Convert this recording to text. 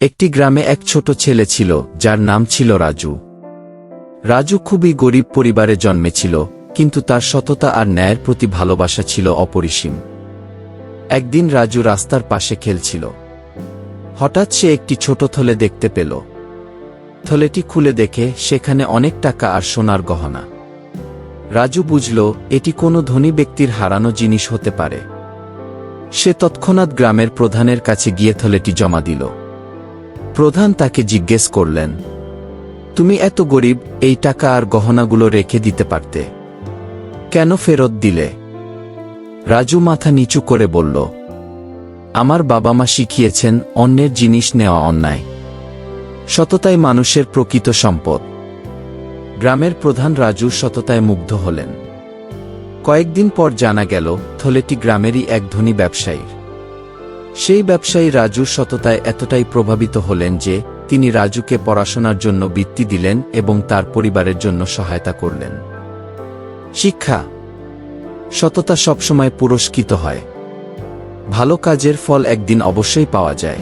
একটি গ্রামে এক ছোট ছেলে ছিল, যার নাম ছিল রাজু। রাজু খুবই গরিব পরিবারে জন্মেছিল, কিন্তু তার সততা আর ন্যায়ের প্রতি ভালোবাসা ছিল অপরিসীম। একদিন রাজু রাস্তার পাশে খেলছিল। হঠাৎ সে একটি ছোট থলে দেখতে পেল। থলেটি খুলে দেখে সেখানে অনেক টাকা আর সোনার গহনা। রাজু বুঝল, এটি কোনো ধনী ব্যক্তির হারানো জিনিস হতে পারে। সে তৎক্ষণাৎ গ্রামের প্রধানের কাছে গিয়ে থলেটি জমা দিল। প্রধান তাকে জিজ্ঞেস করলেন, তুমি এত গরিব, এই টাকা আর গহনাগুলো রেখে দিতে পারতে? কেন ফেরত দিলে? রাজু মাথা নিচু করে বলল, আমার বাবা মা শিখিয়েছেন অন্যের জিনিস নেওয়া অন্যায়। সততাই মানুষের প্রকৃত সম্পদ। গ্রামের প্রধান রাজু সততায় মুগ্ধ হলেন। কয়েকদিন পর জানা গেল, থলেটি গ্রামেরই এক ধনী ব্যবসায়ীর। সেই ব্যবসায়ী রাজু সততায় এতটাই প্রভাবিত হলেন যে, তিনি রাজুকে পড়াশোনার জন্য বৃত্তি দিলেন এবং তার পরিবারের জন্য সহায়তা করলেন। শিক্ষা। সততা সবসময় পুরস্কৃত হয়। ভালো কাজের ফল একদিন অবশ্যই পাওয়া যায়।